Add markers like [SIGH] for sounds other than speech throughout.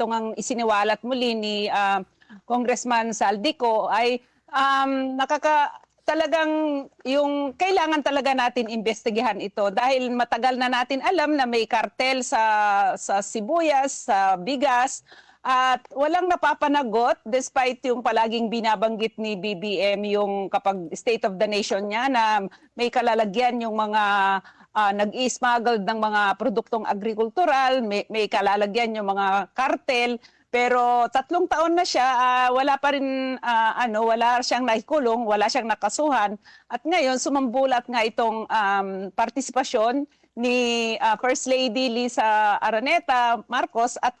ito ngang isiniwalat muli ni ah, Congressman Saldico ay um, nakaka talagang yung kailangan talaga natin investigahan ito dahil matagal na natin alam na may kartel sa sa sibuyas, sa bigas at walang napapanagot despite yung palaging binabanggit ni BBM yung kapag State of the Nation niya na may kalalagyan yung mga ah, nag-i-smuggle ng mga produktong agrikultural, may, may kalalagyan yung mga kartel pero tatlong taon na siya, ah, wala pa rin ah, ano, wala siyang naikulong, wala siyang nakasuhan. At ngayon sumambulat nga itong um, partisipasyon ni ah, First Lady Lisa Araneta Marcos at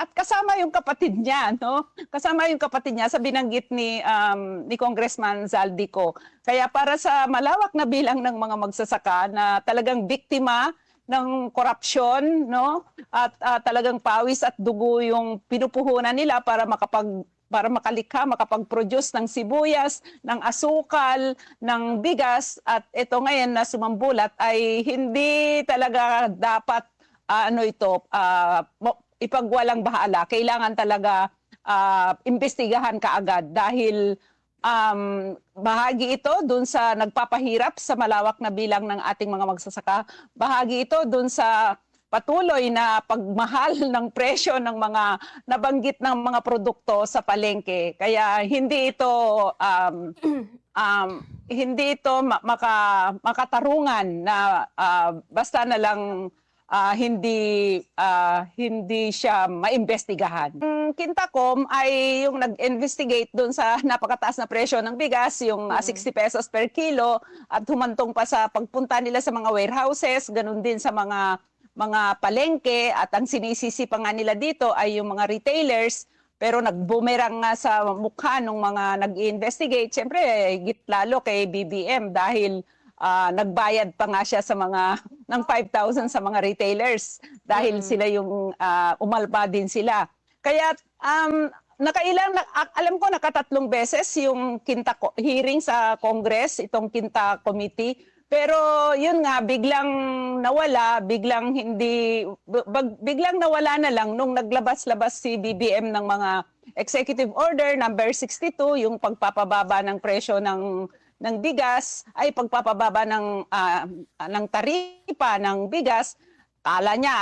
at kasama yung kapatid niya, no? Kasama yung kapatid niya sa binanggit ni um, ni Congressman Zaldico. Kaya para sa malawak na bilang ng mga magsasaka na talagang biktima ng korupsyon, no? At ah, talagang pawis at dugo yung pinupuhunan nila para makapag para makalikha, makapag-produce ng sibuyas, ng asukal, ng bigas at ito ngayon na sumambulat ay hindi talaga dapat ah, ano ito mo- ipagwalang bahala. Kailangan talaga ah, imbestigahan kaagad dahil um, bahagi ito dun sa nagpapahirap sa malawak na bilang ng ating mga magsasaka. Bahagi ito dun sa patuloy na pagmahal [LAUGHS] ng presyo ng mga nabanggit ng mga produkto sa palengke. Kaya hindi ito um, [CLEARS THROAT] um, hindi ito ma- maka, makatarungan na ah, basta na lang ah, hindi ah, hindi siya maimbestigahan. Ang Kintakom ay yung nag-investigate doon sa [LAUGHS] napakataas na presyo ng bigas, yung ah, 60 pesos per kilo at humantong pa sa pagpunta nila sa mga warehouses, ganun din sa mga mga palengke at ang sinisisi pa nga nila dito ay yung mga retailers pero nagbumerang nga sa mukha ng mga nag-investigate. Siyempre, higit lalo kay BBM dahil ah, nagbayad pa nga siya sa mga ng 5,000 sa mga retailers dahil sila yung ah, umalpa din sila. Kaya um, nakailang na- a- alam ko nakatatlong beses yung kinta hearing sa Congress itong kinta committee pero yun nga biglang nawala, biglang hindi bag- biglang nawala na lang nung naglabas-labas si BBM ng mga executive order number 62 yung pagpapababa ng presyo ng ng bigas ay pagpapababa ng ah, ng taripa ng bigas kala niya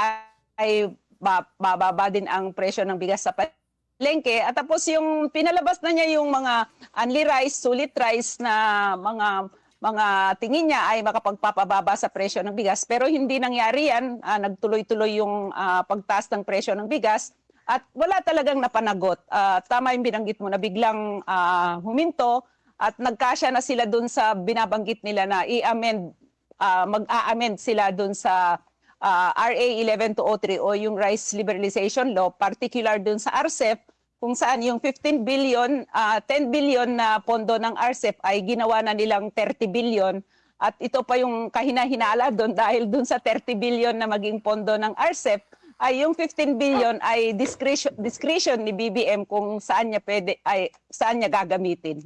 ay ba- bababa din ang presyo ng bigas sa palengke. At tapos yung pinalabas na niya yung mga unli rice, sulit rice na mga mga tingin niya ay makapagpapababa sa presyo ng bigas. Pero hindi nangyari yan. Ah, nagtuloy-tuloy yung ah, pagtaas ng presyo ng bigas. At wala talagang napanagot. Ah, tama yung binanggit mo na biglang ah, huminto at nagkasya na sila dun sa binabanggit nila na i-amend ah, mag-a-amend sila dun sa ah, RA 11203 o yung rice liberalization law particular dun sa RCEP kung saan yung 15 billion, ah, 10 billion na pondo ng RCEP ay ginawa na nilang 30 billion at ito pa yung kahina-hinala doon dahil doon sa 30 billion na maging pondo ng RCEP ay yung 15 billion ay discretion, discretion ni BBM kung saan niya pwede ay saan niya gagamitin.